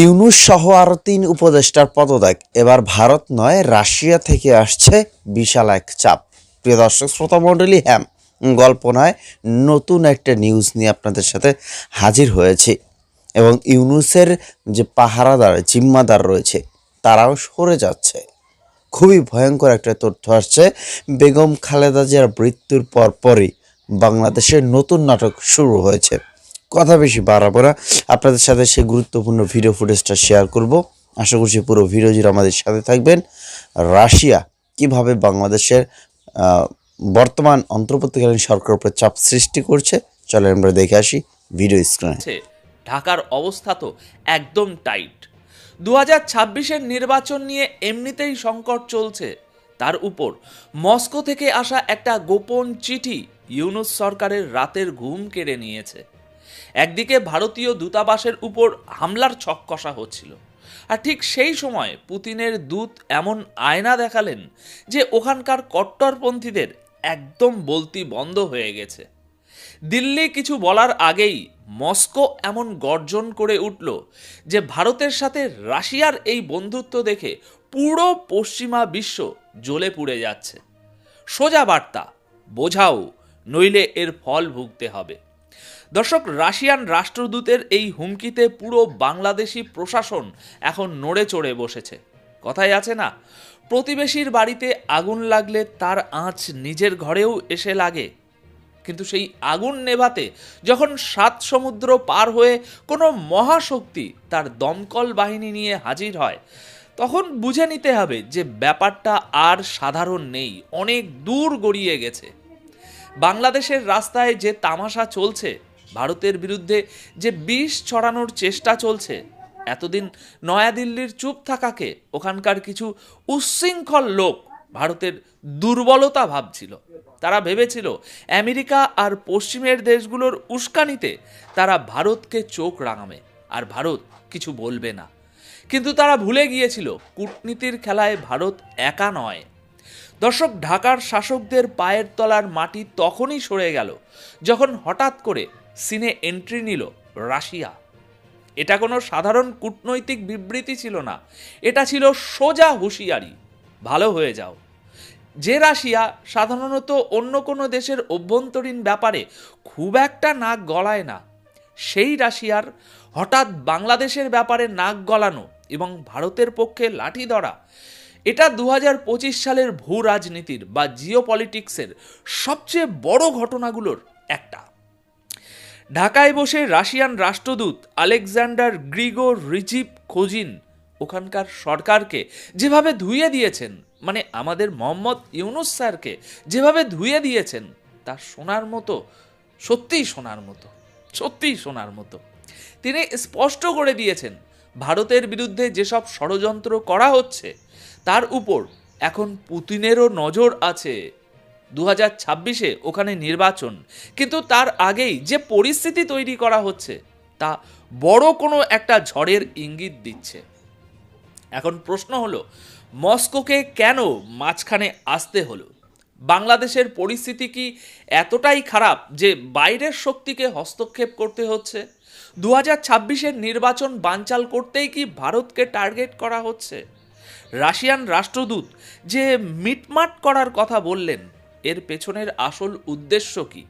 ইউনুস সহ আরও তিন উপদেষ্টার পদত্যাগ। এবার ভারত নয়, রাশিয়া থেকে আসছে বিশাল এক চাপ। প্রিয় দর্শক, শ্রোতা মণ্ডলী হ্যাম গল্প নয়, নতুন একটা নিউজ নিয়ে আপনাদের সাথে হাজির হয়েছে। এবং ইউনুসের যে পাহারাদার, জিম্মাদার রয়েছে, তারাও সরে যাচ্ছে। খুবই ভয়ঙ্কর একটা তথ্য আসছে, বেগম খালেদা জিয়ার মৃত্যুর পর পরই বাংলাদেশের নতুন নাটক শুরু হয়েছে। কথা বেশি বাড়াবো না। আপনাদের সাথে সেই গুরুত্বপূর্ণ ভিডিও ফুটেজটা শেয়ার করব। আশা করছি পুরো ভিডিও জুড়ে আমাদের সাথে থাকবেন। রাশিয়া, কীভাবে বাংলাদেশের বর্তমান অন্তর্বর্তীকালীন সরকার উপরে চাপ সৃষ্টি করছে, চলেন আমরা দেখে আসি ভিডিও স্ক্রিনে ঢাকার অবস্থা তো একদম টাইট দু হাজার ছাব্বিশের নির্বাচন নিয়ে এমনিতেই সংকট চলছে। তার উপর মস্কো থেকে আসা একটা গোপন চিঠি ইউনুস সরকারের রাতের ঘুম কেড়ে নিয়েছে। একদিকে ভারতীয় দূতাবাসের উপর হামলার ছক কষা হচ্ছিল। আর ঠিক সেই সময় পুতিনের দূত এমন আয়না দেখালেন যে ওখানকার কট্টরপন্থীদের একদম বলতি বন্ধ হয়ে গেছে। দিল্লি কিছু বলার আগেই মস্কো এমন গর্জন করে উঠল যে ভারতের সাথে রাশিয়ার এই বন্ধুত্ব দেখে পুরো পশ্চিমা বিশ্ব জ্বলে পুড়ে যাচ্ছে। সোজা বার্তা, বোঝাও, নইলে এর ফল ভুগতে হবে। দর্শক, রাশিয়ান রাষ্ট্রদূতের এই হুমকিতে পুরো বাংলাদেশি প্রশাসন এখন নড়ে চড়ে বসেছে। কথাই আছে না, প্রতিবেশীর বাড়িতে আগুন লাগলে তার আঁচ নিজের ঘরেও এসে লাগে। কিন্তু সেই আগুন নেভাতে যখন সাত সমুদ্র পার হয়ে কোনো মহাশক্তি তার দমকল বাহিনী নিয়ে হাজির হয়, তখন বুঝে নিতে হবে যে ব্যাপারটা আর সাধারণ নেই, অনেক দূর গড়িয়ে গেছে। বাংলাদেশের রাস্তায় যে তামাশা চলছে ভারতের বিরুদ্ধে যে বিষ ছড়ানোর চেষ্টা চলছে, এতদিন নয়াদিল্লির চুপ থাকাকে ওখানকার কিছু উচ্ছৃঙ্খল লোক ভারতের দুর্বলতা ভাবছিল। তারা ভেবেছিল, আমেরিকা আর পশ্চিমের দেশগুলোর উস্কানিতে তারা ভারতকে চোখ রাঙাবে আর ভারত কিছু বলবে না। কিন্তু তারা ভুলে গিয়েছিল, কূটনীতির খেলায় ভারত একা নয়। দর্শক, ঢাকার শাসকদের পায়ের তলার মাটি তখনই সরে গেল, যখন হঠাৎ করে সিনে এন্ট্রি নিল রাশিয়া। এটা কোনো সাধারণ কূটনৈতিক বিবৃতি ছিল না। এটা ছিল সোজা হুঁশিয়ারি। ভালো হয়ে যাও। যে রাশিয়া সাধারণত অন্য কোনো দেশের অভ্যন্তরীণ ব্যাপারে খুব একটা নাক গলায় না, সেই রাশিয়ার হঠাৎ বাংলাদেশের ব্যাপারে নাক গলানো এবং ভারতের পক্ষে লাঠি ধরা, এটা দু হাজার পঁচিশ সালের ভূ রাজনীতির বা জিও সবচেয়ে বড় ঘটনাগুলোর একটা। ঢাকায় বসে রাশিয়ান রাষ্ট্রদূত আলেকজান্ডার গ্রিগো রিজিপ খোজিন ওখানকার সরকারকে যেভাবে ধুয়ে দিয়েছেন মানে আমাদের মোহাম্মদ ইউনুস স্যারকে যেভাবে ধুয়ে দিয়েছেন, তা শোনার মতো, সত্যিই শোনার মতো, সত্যিই শোনার মতো। তিনি স্পষ্ট করে দিয়েছেন, ভারতের বিরুদ্ধে যেসব ষড়যন্ত্র করা হচ্ছে, তার উপর এখন পুতিনেরও নজর আছে। দু হাজার ছাব্বিশে ওখানে নির্বাচন। কিন্তু তার আগেই যে পরিস্থিতি তৈরি করা হচ্ছে, তা বড় কোনো একটা ঝড়ের ইঙ্গিত দিচ্ছে। এখন প্রশ্ন হলো, মস্কোকে কেন মাঝখানে আসতে হলো? বাংলাদেশের পরিস্থিতি কি এতটাই খারাপ যে বাইরের শক্তিকে হস্তক্ষেপ করতে হচ্ছে? দু হাজার ছাব্বিশের নির্বাচন বানচাল করতেই কি ভারতকে টার্গেট করা হচ্ছে? রাশিয়ান রাষ্ট্রদূত যে মিটমাট করার কথা বললেন এর পেছনের আসল উদ্দেশ্য কি?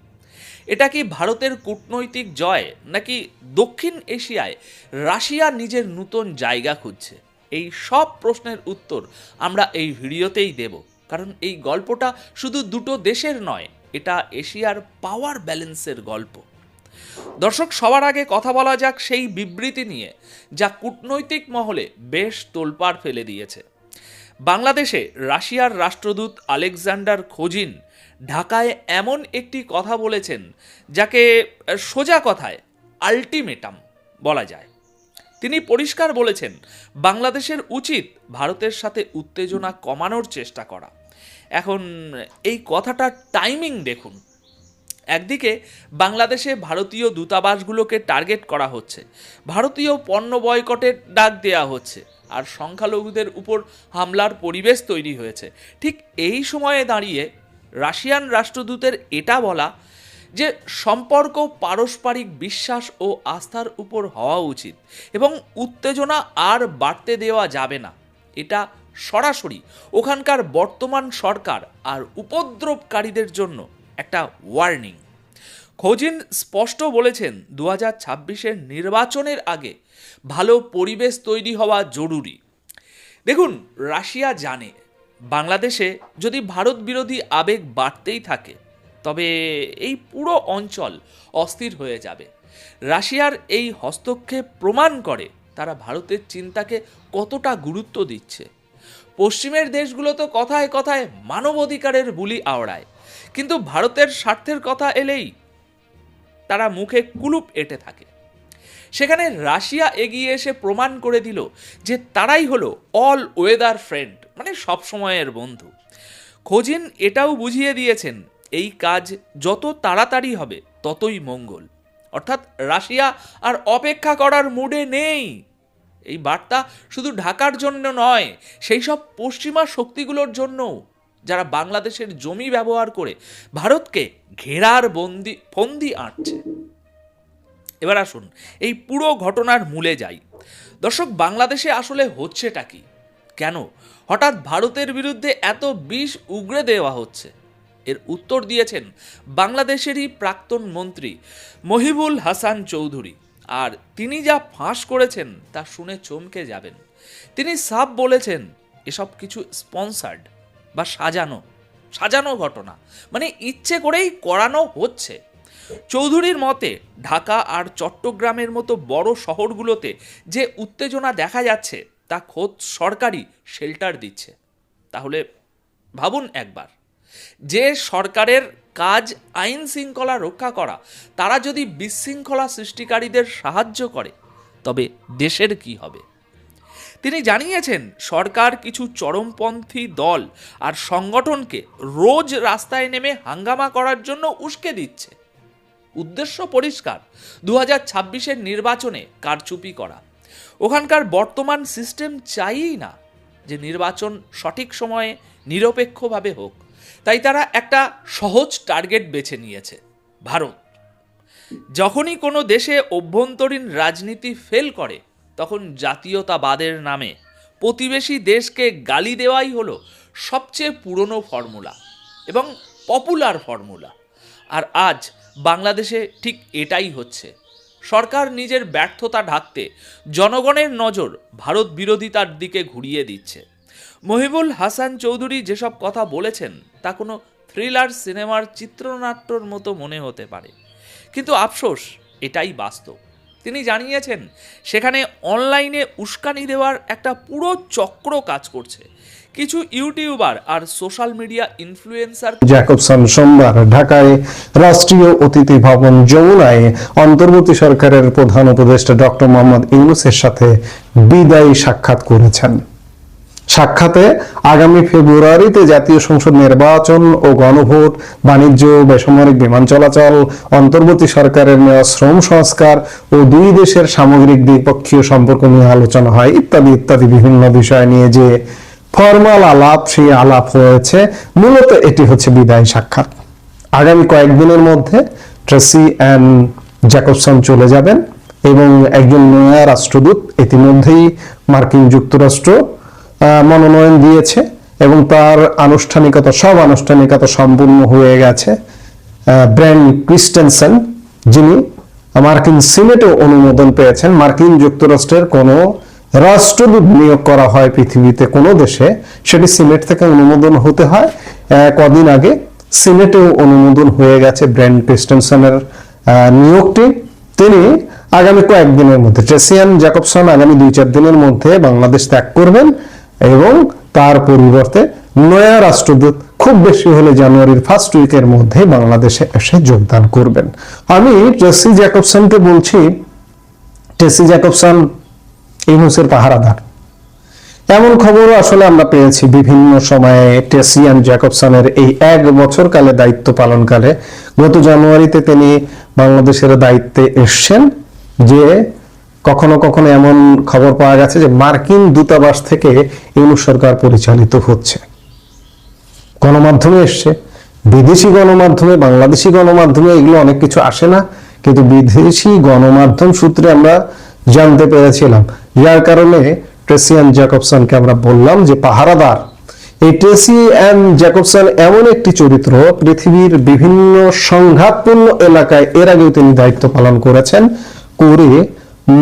এটা কি ভারতের কূটনৈতিক জয়, নাকি দক্ষিণ এশিয়ায় রাশিয়া নিজের নতুন জায়গা খুঁজছে? এই সব প্রশ্নের উত্তর আমরা এই ভিডিওতেই দেব। কারণ এই গল্পটা শুধু দুটো দেশের নয়, এটা এশিয়ার পাওয়ার ব্যালেন্সের গল্প। দর্শক, সবার আগে কথা বলা যাক সেই বিবৃতি নিয়ে, যা কূটনৈতিক মহলে বেশ তোলপাড় ফেলে দিয়েছে। বাংলাদেশে রাশিয়ার রাষ্ট্রদূত আলেকজান্ডার খোজিন ঢাকায় এমন একটি কথা বলেছেন যাকে সোজা কথায় আলটিমেটাম বলা যায়। তিনি পরিষ্কার বলেছেন, বাংলাদেশের উচিত ভারতের সাথে উত্তেজনা কমানোর চেষ্টা করা। এখন এই কথাটার টাইমিং দেখুন। একদিকে বাংলাদেশে ভারতীয় দূতাবাসগুলোকে টার্গেট করা হচ্ছে, ভারতীয় পণ্য বয়কটের ডাক দেওয়া হচ্ছে, আর সংখ্যালঘুদের উপর হামলার পরিবেশ তৈরি হয়েছে। ঠিক এই সময়ে দাঁড়িয়ে রাশিয়ান রাষ্ট্রদূতের এটা বলা যে সম্পর্ক পারস্পরিক বিশ্বাস ও আস্থার উপর হওয়া উচিত এবং উত্তেজনা আর বাড়তে দেওয়া যাবে না। এটা সরাসরি ওখানকার বর্তমান সরকার আর উপদ্রবকারীদের জন্য একটা ওয়ার্নিং খোজিন স্পষ্ট বলেছেন দু হাজার ছাব্বিশের নির্বাচনের আগে ভালো পরিবেশ তৈরি হওয়া জরুরি। দেখুন, রাশিয়া জানে, বাংলাদেশে যদি ভারত বিরোধী আবেগ বাড়তেই থাকে, তবে এই পুরো অঞ্চল অস্থির হয়ে যাবে। রাশিয়ার এই হস্তক্ষেপ প্রমাণ করে তারা ভারতের চিন্তাকে কতটা গুরুত্ব দিচ্ছে। পশ্চিমের দেশগুলো তো কথায় কথায় মানবাধিকারের বুলি আওড়ায়। কিন্তু ভারতের স্বার্থের কথা এলেই তারা মুখে কুলুপ এঁটে থাকে। সেখানে রাশিয়া এগিয়ে এসে প্রমাণ করে দিল যে তারাই হলো অল ওয়েদার ফ্রেন্ড মানে সব সময়ের বন্ধু। খোঁজিন এটাও বুঝিয়ে দিয়েছেন, এই কাজ যত তাড়াতাড়ি হবে ততই মঙ্গল। অর্থাৎ রাশিয়া আর অপেক্ষা করার মুডে নেই। এই বার্তা শুধু ঢাকার জন্য নয়, সেই সব পশ্চিমা শক্তিগুলোর জন্যও। যারা বাংলাদেশের জমি ব্যবহার করে ভারতকে ঘেরার বন্দি, ফন্দি আঁটছে। এবার আসুন, এই পুরো ঘটনার মূলে যাই। দর্শক, বাংলাদেশে আসলে হচ্ছেটা কি? কেন? হঠাৎ ভারতের বিরুদ্ধে এত বিষ উগড়ে দেওয়া হচ্ছে। এর উত্তর দিয়েছেন বাংলাদেশেরই প্রাক্তন মন্ত্রী মহিবুল হাসান চৌধুরী। আর তিনি যা ফাঁস করেছেন তা শুনে চমকে যাবেন। তিনি সাফ বলেছেন, এসব কিছু স্পন্সার্ড। বা সাজানো সাজানো ঘটনা। মানে ইচ্ছে করেই করানো হচ্ছে। চৌধুরীর মতে ঢাকা আর চট্টগ্রামের মতো বড় শহরগুলোতে যে উত্তেজনা দেখা যাচ্ছে, তা খোদ সরকারই শেল্টার দিচ্ছে। তাহলে ভাবুন একবার, যে সরকারের কাজ আইন শৃঙ্খলা রক্ষা করা, তারা যদি বিশৃঙ্খলা সৃষ্টিকারীদের সাহায্য করে, তবে দেশের কি হবে? তিনি জানিয়েছেন, সরকার কিছু চরমপন্থী দল আর সংগঠনকে রোজ রাস্তায় নেমে হাঙ্গামা করার জন্য উস্কে দিচ্ছে। উদ্দেশ্য পরিষ্কার দু হাজার ছাব্বিশের নির্বাচনে কারচুপি করা। ওখানকার বর্তমান সিস্টেম চাইই না যে নির্বাচন সঠিক সময়ে নিরপেক্ষভাবে হোক। তাই তারা একটা সহজ টার্গেট বেছে নিয়েছে, ভারত। যখনই কোনো দেশে অভ্যন্তরীণ রাজনীতি ফেল করে তখন জাতীয়তাবাদের নামে প্রতিবেশী দেশকে গালি দেওয়াই হলো সবচেয়ে পুরনো ফর্মুলা এবং পপুলার ফর্মুলা। আর আজ বাংলাদেশে ঠিক এটাই হচ্ছে। সরকার নিজের ব্যর্থতা ঢাকতে জনগণের নজর ভারত বিরোধিতার দিকে ঘুরিয়ে দিচ্ছে। মহিবুল হাসান চৌধুরী যেসব কথা বলেছেন, তা কোনো থ্রিলার সিনেমার চিত্রনাট্যর মতো মনে হতে পারে। কিন্তু আফসোস, এটাই বাস্তব। তিনি জানিয়েছেন, সেখানে অনলাইনে উস্কানি দেওয়ার একটা পুরো চক্র কাজ করছে। কিছু ইউটিউবার আর সোশ্যাল মিডিয়া ইনফ্লুয়েন্সার জ্যাকবসন সোমবার ঢাকায় রাষ্ট্রীয় অতিথি ভবন যমুনায় অন্তর্বর্তী সরকারের প্রধান উপদেষ্টা ডক্টর মোহাম্মদ ইউনুসের সাথে বিদায়ী সাক্ষাৎ করেছেন। সাক্ষাতে আগামী ফেব্রুয়ারিতে জাতীয় সংসদ নির্বাচন ও গণভোট, বাণিজ্য, বেসামরিক বিমান চলাচল, অন্তর্বর্তী সরকারের নেওয়া শ্রম সংস্কার ও দুই দেশের সামগ্রিক দ্বিপক্ষীয় সম্পর্ক নিয়ে আলোচনা হয় ইত্যাদি ইত্যাদি বিভিন্ন বিষয় নিয়ে যে ফর্মাল আলাপ, সেই আলাপ হয়েছে। মূলত এটি হচ্ছে বিদায় সাক্ষাৎ। আগামী কয়েকদিনের মধ্যে ট্রেসি অ্যান্ড জ্যাকবসন চলে যাবেন এবং একজন নয়া রাষ্ট্রদূত ইতিমধ্যেই মার্কিন যুক্তরাষ্ট্র মনোনয়ন দিয়েছে এবং তার আনুষ্ঠানিকতা, সব আনুষ্ঠানিকতা সম্পূর্ণ হয়ে গেছে ব্র্যান্ড ক্রিস্টেনসেন, যিনি মার্কিন সিনেটেও অনুমোদন পেয়েছেন। মার্কিন যুক্তরাষ্ট্রের কোনো রাষ্ট্রদূত নিয়োগ করা হয় পৃথিবীতে কোনো দেশে, সেটি সিনেট থেকে অনুমোদন হতে হয়। কদিন আগে সিনেটেও অনুমোদন হয়ে গেছে ব্র্যান্ড ক্রিস্টেনসনের নিয়োগটি। তিনি আগামী কয়েকদিনের মধ্যে, ট্রেসিয়ান জ্যাকবসন আগামী দুই চার দিনের মধ্যে বাংলাদেশ ত্যাগ করবেন। এবং তার পরিবর্তে নয়া রাষ্ট্রদূত খুব বেশি হলে জানুয়ারির ফার্স্ট উইকের মধ্যে বাংলাদেশে এসে যোগদান করবেন। আমি ট্রেসি জ্যাকবসনকে বলছি টেসি জ্যাকবসন ইউনুসের পাহারাদার। এমন খবরও আসলে আমরা পেয়েছি বিভিন্ন সময়ে টেসিয়ান জ্যাকবসনের এই এক বছর কালে দায়িত্ব পালনকালে। গত জানুয়ারিতে তিনি বাংলাদেশের দায়িত্বে এসছেন যে কখনো কখনো এমন খবর পাওয়া গেছে যে মার্কিন দূতাবাস থেকে ইউনুস সরকার পরিচালিত হচ্ছে। গণমাধ্যমে এসছে। বিদেশি গণমাধ্যমে, বাংলাদেশি গণমাধ্যমে এগুলো অনেক কিছু আসে না, কিন্তু বিদেশি গণমাধ্যম সূত্রে আমরা জানতে পেরেছিলাম। যার কারণে ট্রেসিয়ান জ্যাকবসনকে আমরা বললাম যে পাহারাদার। এই ট্রেসি অ্যান্ড জ্যাকবসন এমন একটি চরিত্র, পৃথিবীর বিভিন্ন সংঘাতপূর্ণ এলাকায় এর আগেও তিনি দায়িত্ব পালন করেছেন, করে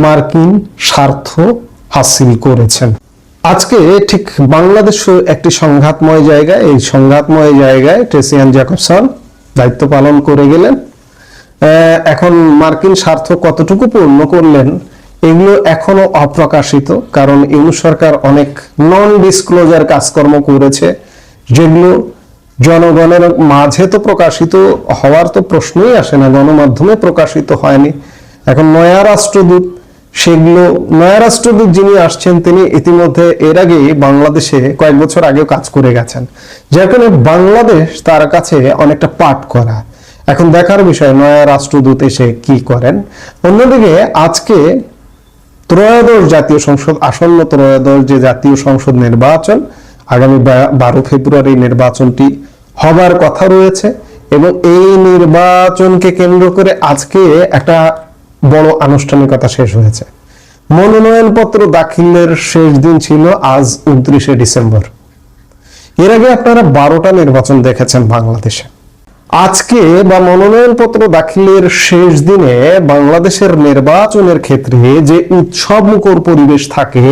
মার্কিন স্বার্থ হাসিল করেছেন। আজকে ঠিক বাংলাদেশ একটি সংঘাতময় জায়গায়, এই সংঘাতময় জায়গায় ট্রেসিয়ান জ্যাকবসন দায়িত্ব পালন করে গেলেন। এখন মার্কিন স্বার্থ কতটুকু পূর্ণ করলেন, এগুলো এখনও অপ্রকাশিত, কারণ ইউনু সরকার অনেক নন ডিসক্লোজার কাজকর্ম করেছে, যেগুলো জনগণের মাঝে তো প্রকাশিত হওয়ার তো প্রশ্নই আসে না, গণমাধ্যমে প্রকাশিত হয়নি। এখন নয়া রাষ্ট্রদূত সেগুলো নয়া রাষ্ট্রদূত যিনি আসছেন, তিনি ইতিমধ্যে এর আগে বাংলাদেশে কয়েক বছর আগেও কাজ করে গেছেন। যার কারণে বাংলাদেশ তার কাছে অনেকটা পাঠ করা। এখন দেখার বিষয় নয়া রাষ্ট্রদূত এসে কি করেন? অন্যদিকে আজকে ত্রয়োদশ জাতীয় সংসদ, আসন্ন ত্রয়োদশ যে জাতীয় সংসদ নির্বাচন, আগামী বারো ফেব্রুয়ারি নির্বাচনটি হবার কথা রয়েছে এবং এই নির্বাচনকে কেন্দ্র করে আজকে একটা বড় আনুষ্ঠানিকতা শেষ হয়েছে। মনোনয়নপত্র দাখিলের শেষ দিন ছিল আজ উনত্রিশে ডিসেম্বর। এর আগে আপনারা বারোটা নির্বাচন দেখেছেন বাংলাদেশে। আজকে বা মনোনয়নপত্র দাখিলের শেষ দিনে বাংলাদেশের নির্বাচনের ক্ষেত্রে যে উৎসব মুখর পরিবেশ থাকে,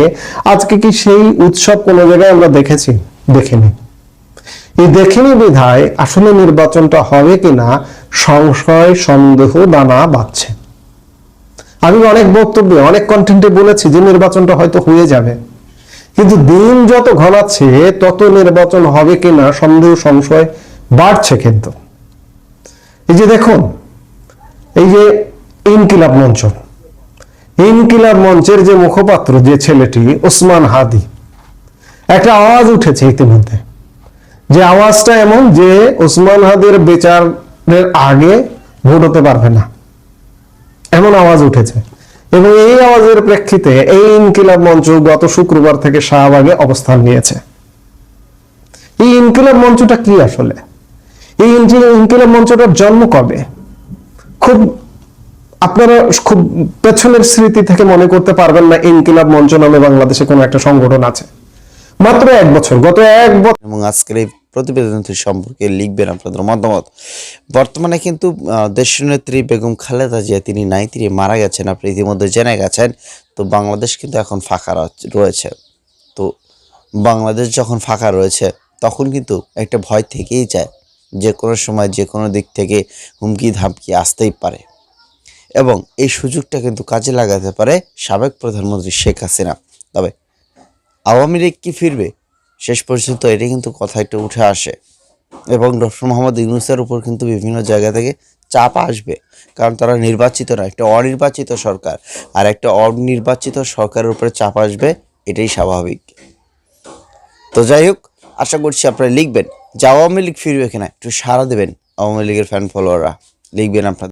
আজকে কি সেই উৎসব কোনো জায়গায় আমরা দেখেছি? দেখিনি। এই দেখিনি বিধায় আসলে নির্বাচনটা হবে কিনা, সংশয়, সন্দেহ দানা বাঁধছে আমি অনেক বক্তব্যে, অনেক কন্টেন্টে বলেছি যে নির্বাচনটা হয়তো হয়ে যাবে। কিন্তু দিন যত ঘনাচ্ছে, তত নির্বাচন হবে কিনা সন্দেহ, সংশয় বাড়ছে কিন্তু। এই যে দেখুন, এই যে ইনকিলাব মঞ্চ। ইনকিলাব মঞ্চের যে মুখপাত্র, যে ছেলেটি, ওসমান হাদি, একটা আওয়াজ উঠেছে ইতিমধ্যে। যে আওয়াজটা এমন যে ওসমান হাদির বিচারের আগে ভোট হতে পারবে না। এমন আওয়াজ উঠেছে। এবং এই আওয়াজের প্রেক্ষিতে এই ইনকিলাব মঞ্চ গত শুক্রবার থেকে শাহবাগে অবস্থান নিয়েছে। এই ইনকিলাব মঞ্চটা কি আসলে? এই ইনকিলাব মঞ্চটার জন্ম কবে? খুব, আপনারা খুব পেছনের স্মৃতি থেকে মনে করতে পারবেন না ইনকিলাব মঞ্চ নামে বাংলাদেশে কোনো একটা সংগঠন আছে। মাত্র এক বছর, গত এক বছর। এবং আজকের এই প্রতিবেদনটি সম্পর্কে লিখবেন আপনাদের মতামত। বর্তমানে কিন্তু দেশনেত্রী বেগম খালেদা জিয়া, তিনি নাই তিনি মারা গেছেন, আপনি ইতিমধ্যে জেনে গেছেন। তো বাংলাদেশ কিন্তু এখন ফাঁকা রয়েছে। তো বাংলাদেশ যখন ফাঁকা রয়েছে, তখন কিন্তু একটা ভয় থেকেই যায়। যে কোনো সময়, যে কোনো দিক থেকে হুমকি ধামকি আসতেই পারে। এবং এই সুযোগটা কিন্তু কাজে লাগাতে পারে সাবেক প্রধানমন্ত্রী শেখ হাসিনা। তবে আওয়ামী লীগ কি ফিরবে? শেষ পর্যন্ত এটা কিন্তু কথা একটু উঠে আসে। এবং ডক্টর মোহাম্মদ ইউনুসের উপর কিন্তু বিভিন্ন জায়গা থেকে চাপ আসবে। কারণ তারা নির্বাচিত না, একটা অনির্বাচিত সরকার। আর একটা অনির্বাচিত সরকারের উপরে চাপ আসবে, এটাই স্বাভাবিক। তো যাই হোক, আশা করছি আপনারা লিখবেন যে আওয়ামী লীগ ফিরবে কিনা, একটু সাড়া দেবেন আওয়ামী লীগের ফ্যান ফলোয়াররা লিখবেন আপনাদের